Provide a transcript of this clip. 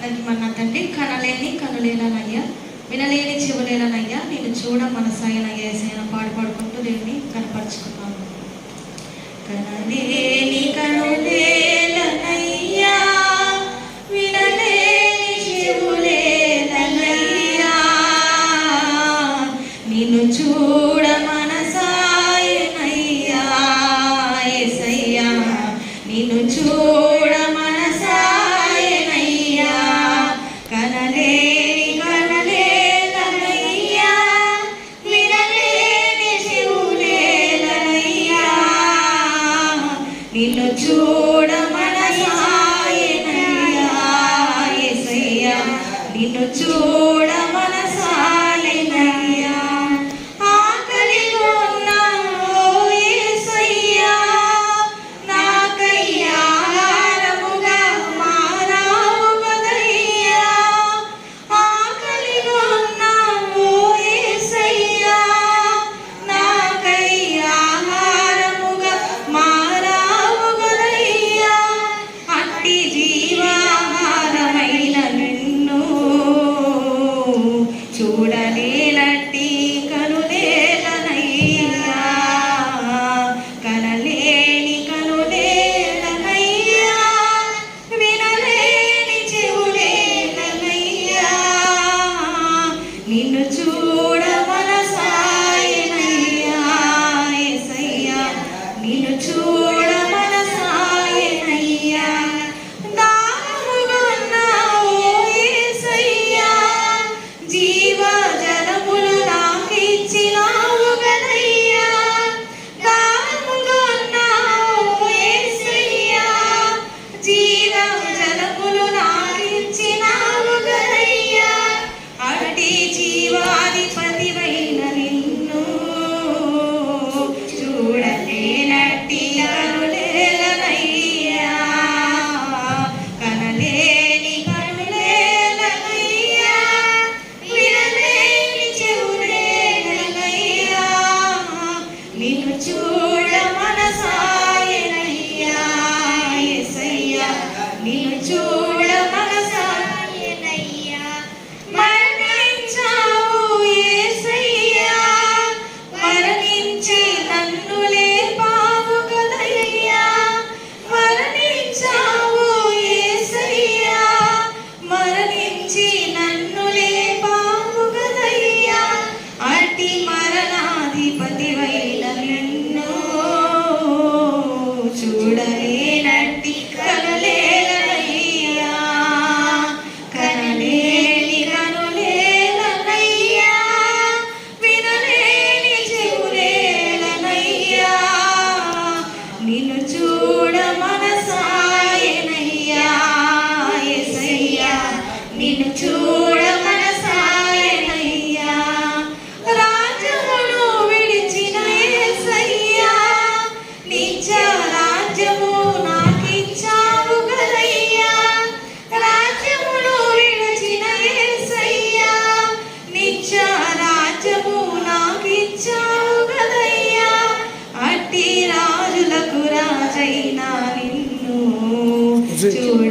మన తండ్రి కనలేని కనులేలానయ్యా వినలేని చెవులేనయ్యా నేను చూడ మనసాయనయ్యా. ఏసైనా పాడు పాడుకుంటూ దేవుని కనపరుచుకున్నాను. కనలే చూడమనయాయ నిన్ను చూడ Jura. చూడ మనసాయనయ్యా ఎసయ్యా నిన్ను చూడ to